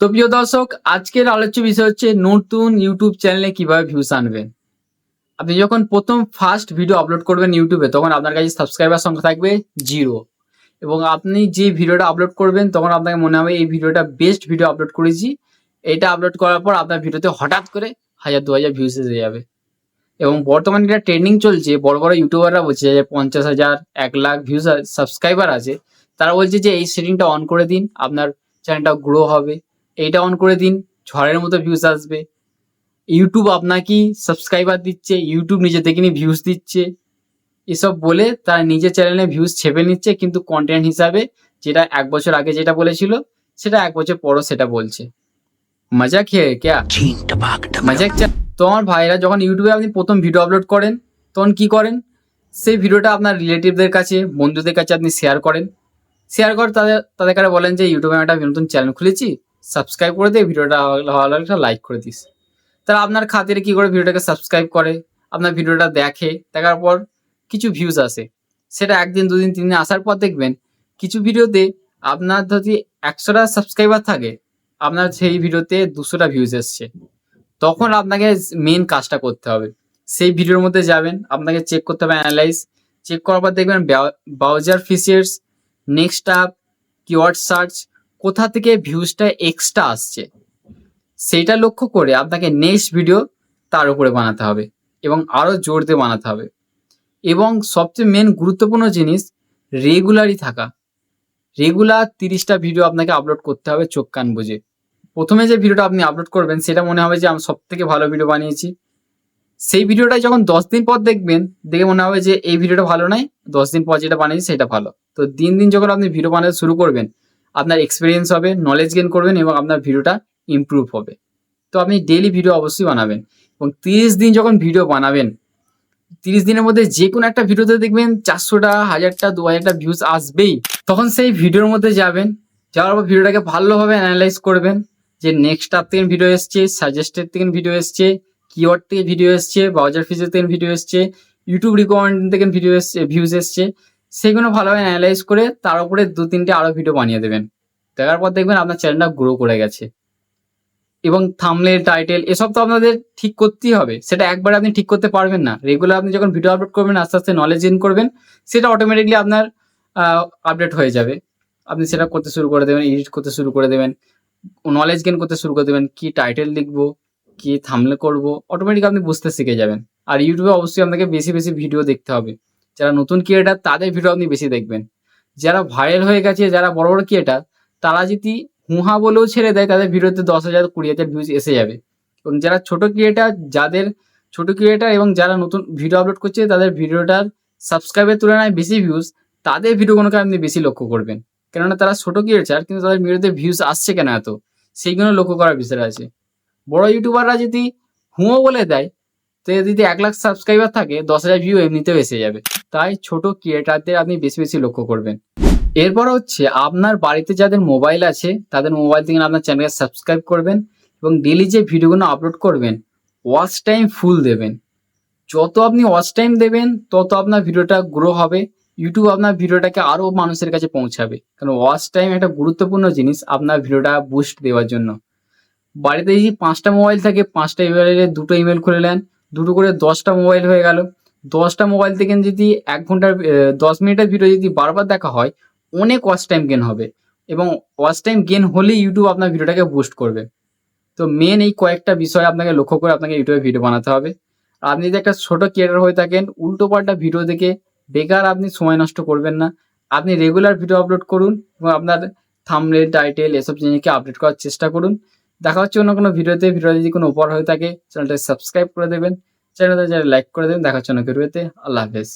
তো প্রিয় দর্শক, আজকের আলোচ্য বিষয় হচ্ছে নতুন ইউটিউব চ্যানেলে কীভাবে ভিউস আনবেন। আপনি যখন প্রথম ফার্স্ট ভিডিও আপলোড করবেন ইউটিউবে, তখন আপনার কাছে সাবস্ক্রাইবার সংখ্যা থাকবে জিরো এবং আপনি যে ভিডিওটা আপলোড করবেন, তখন আপনাকে মনে হবে এই ভিডিওটা বেস্ট ভিডিও আপলোড করেছি। এটা আপলোড করার পর আপনার ভিডিওতে হঠাৎ করে হাজার, দু হাজার ভিউস এসে যাবে। এবং বর্তমানে এটা ট্রেন্ডিং চলছে, বড় বড় ইউটিউবাররা বলছে যে পঞ্চাশ হাজার, এক লাখ ভিউস সাবস্ক্রাইবার আছে। তারা বলছে যে এই সেটিংটা অন করে দিন, আপনার চ্যানেলটা গ্রো হবে। এইটা অন করে দিন ঝড়ের মতো ভিউজ আসবে। ইউটিউব আপনাকে সাবস্ক্রাইবার দিচ্ছে ইউটিউব নিজে থেকে নিয়ে ভিউজ দিচ্ছে। এসব বলে তার নিজের চ্যানেলে ভিউজ ছেপে নিচ্ছে কিন্তু কন্টেন্ট হিসাবে যেটা এক বছর আগে যেটা বলেছিল সেটা এক বছর পরও সেটা বলছে। মজা খেয়ে ক্যা? মজা তো আমার ভাইরা যখন ইউটিউবে আপনি প্রথম ভিডিও আপলোড করেন তখন কি করেন? সেই ভিডিওটা আপনার রিলেটিভদের কাছে বন্ধুদের কাছে আপনি শেয়ার করেন। শেয়ার করে তাদের তাদের কাছে বলেন যে ইউটিউবে আমি একটা নতুন চ্যানেল খুলেছি সাবস্ক্রাইব করে দিয়ে ভিডিওটা ভালো লাগলে একটা লাইক করে দিস। তারা আপনার খাতিরে কি করে ভিডিওটাকে সাবস্ক্রাইব করে, আপনার ভিডিওটা দেখে, দেখার পর কিছু ভিউজ আসে। সেটা একদিন, দুদিন তিন দিন আসার পর দেখবেন কিছু ভিডিওতে আপনার যদি একশোটা সাবস্ক্রাইবার থাকে, আপনার সেই ভিডিওতে দুশোটা ভিউজ এসছে। তখন আপনাকে মেন কাজটা করতে হবে। সেই ভিডিওর মধ্যে যাবেন, আপনাকে চেক করতে হবে অ্যানালাইজ চেক করার পর দেখবেন browser features next up keyword search কোথা থেকে ভিউজটা এক্সট্রা আসছে, সেইটা লক্ষ্য করে আপনাকে নেক্সট ভিডিও তার উপরে বানাতে হবে এবং আরও জোর দিয়ে বানাতে হবে। এবং সবচেয়ে মেন গুরুত্বপূর্ণ জিনিস রেগুলারই থাকা। রেগুলার তিরিশটা ভিডিও আপনাকে আপলোড করতে হবে চোখ কান বুঝে প্রথমে যে ভিডিওটা আপনি আপলোড করবেন, সেটা মনে হবে যে আমি সব থেকে ভালো ভিডিও বানিয়েছি। সেই ভিডিওটা যখন দশ দিন পর দেখবেন, দেখে মনে হবে যে এই ভিডিওটা ভালো নয়, দশ দিন পর যেটা বানিয়েছি সেটা ভালো। তো দিন দিন যখন আপনি ভিডিও বানাতে শুরু করবেন আপনার এক্সপিরিয়েন্স হবে নলেজ গেন করবেন এবং আপনার ভিডিওটা ইমপ্রুভ হবে। তো আপনি ডেলি ভিডিও অবশ্যই বানাবেন এবং তিরিশ দিন যখন ভিডিও বানাবেন, তিরিশ দিনের মধ্যে যে কোনো একটা ভিডিওতে দেখবেন চারশোটা, হাজারটা দু হাজারটা ভিউজ আসবেই। তখন সেই ভিডিওর মধ্যে যাবেন, যাওয়ার পর ভিডিওটাকে ভালোভাবে অ্যানালাইজ করবেন যে নেক্সট আপ থেকে ভিডিও এসছে সাজেস্টেড থেকে ভিডিও এসছে কিওয়ার্ড থেকে ভিডিও এসছে ব্রাউজার ফিচার থেকে ভিডিও এসছে ইউটিউব রিকমেন্ড থেকে ভিডিও এসছে ভিউজ এসছে। সেগুলো ভালোভাবে অ্যানালাইজ করে তার উপরে দু তিনটে আরও ভিডিও বানিয়ে দেবেন। দেখার পর দেখবেন আপনার চ্যানেলটা গ্রো করে গেছে। এবং থামলে টাইটেল এসব তো আপনাদের ঠিক করতেই হবে। সেটা একবারে আপনি ঠিক করতে পারবেন না। রেগুলার আপনি যখন ভিডিও আপলোড করবেন, আস্তে আস্তে নলেজ গেন করবেন, সেটা অটোমেটিকলি আপনার আপডেট হয়ে যাবে। আপনি সেটা করতে শুরু করে দেবেন এডিট করতে শুরু করে দেবেন নলেজ গেন করতে শুরু করে দেবেন, কি টাইটেল লিখব, কি থামলে করব অটোমেটিক আপনি বুঝতে শিখে যাবেন। আর ইউটিউবে অবশ্যই আপনাকে বেশি বেশি ভিডিও দেখতে হবে। যারা নতুন ক্রিয়েটার তাদের ভিডিও আপনি বেশি দেখবেন। যারা ভাইরাল হয়ে গেছে, যারা বড় বড় ক্রিয়েটার তারা যদি হুহা বলেও ছেড়ে দেয়, তাদের ভিডিওতে দশ হাজার, কুড়ি হাজার ভিউজ এসে যাবে। এবং যারা ছোট ক্রিয়েটার যাদের ছোট ক্রিয়েটার এবং যারা নতুন ভিডিও আপলোড করছে, তাদের ভিডিওটার সাবস্ক্রাইবের তুলনায় বেশি ভিউজ তাদের ভিডিওগুলোকে আপনি বেশি লক্ষ্য করবেন। কেননা তারা ছোট ক্রিয়েটার কিন্তু তাদের ভিডিওতে ভিউজ আসছে কেন এত? সেইগুলো লক্ষ্য করার বিষয় আছে। বড় ইউটিউবাররা যদি হুঁয়ো বলে দেয়, তো যদি এক লাখ সাবস্ক্রাইবার থাকে, দশ হাজার ভিউ এমনিতেও এসে যাবে। তাই ছোট ক্রিয়েটারদের আপনি বেশি বেশি লক্ষ্য করবেন। এরপর হচ্ছে আপনার বাড়িতে যাদের মোবাইল আছে, তাদের মোবাইল থেকে আপনার চ্যানেলকে সাবস্ক্রাইব করবেন এবং ডেলি যে ভিডিওগুলো আপলোড করবেন ওয়াচ টাইম ফুল দেবেন। যত আপনি ওয়াচ টাইম দেবেন, তত আপনার ভিডিওটা গ্রো হবে। ইউটিউব আপনার ভিডিওটাকে আরও মানুষের কাছে পৌঁছাবে। কারণ ওয়াচ টাইম একটা গুরুত্বপূর্ণ জিনিস আপনার ভিডিওটা বুস্ট দেওয়ার জন্য। বাড়িতে যদি পাঁচটা মোবাইল থাকে, পাঁচটা ইমেলে দুটো ইমেল খুলে নেন, দুটো করে দশটা মোবাইল হয়ে গেল। দশটা মোবাইল থেকে যদি এক ঘণ্টার দশ মিনিটের ভিডিও যদি বারবার দেখা হয়, অনেক ওয়াচ টাইম গেন হবে। এবং ওয়াচ টাইম গেন হলেই ইউটিউব আপনার ভিডিওটাকে বুস্ট করবে। তো মেন এই কয়েকটা বিষয় আপনাকে লক্ষ্য করে আপনাকে ইউটিউবে ভিডিও বানাতে হবে। আপনি যদি একটা ছোট ক্রিয়েটার হয়ে থাকেন, উল্টো পাল্টা ভিডিও দেখে বেকার আপনি সময় নষ্ট করবেন না। আপনি রেগুলার ভিডিও আপলোড করুন এবং আপনার থামলে টাইটেল এসব জিনিসকে আপডেট করার চেষ্টা করুন। দেখা হচ্ছে অন্য কোনো ভিডিওতে ভিডিও যদি কোনো উপহার হয়ে থাকে চ্যানেলটা সাবস্ক্রাইব করে দেবেন। চ্যানেলটা যারা লাইক করে দেবেন দেখার জন্য অন্য আল্লাহ হাফেজ।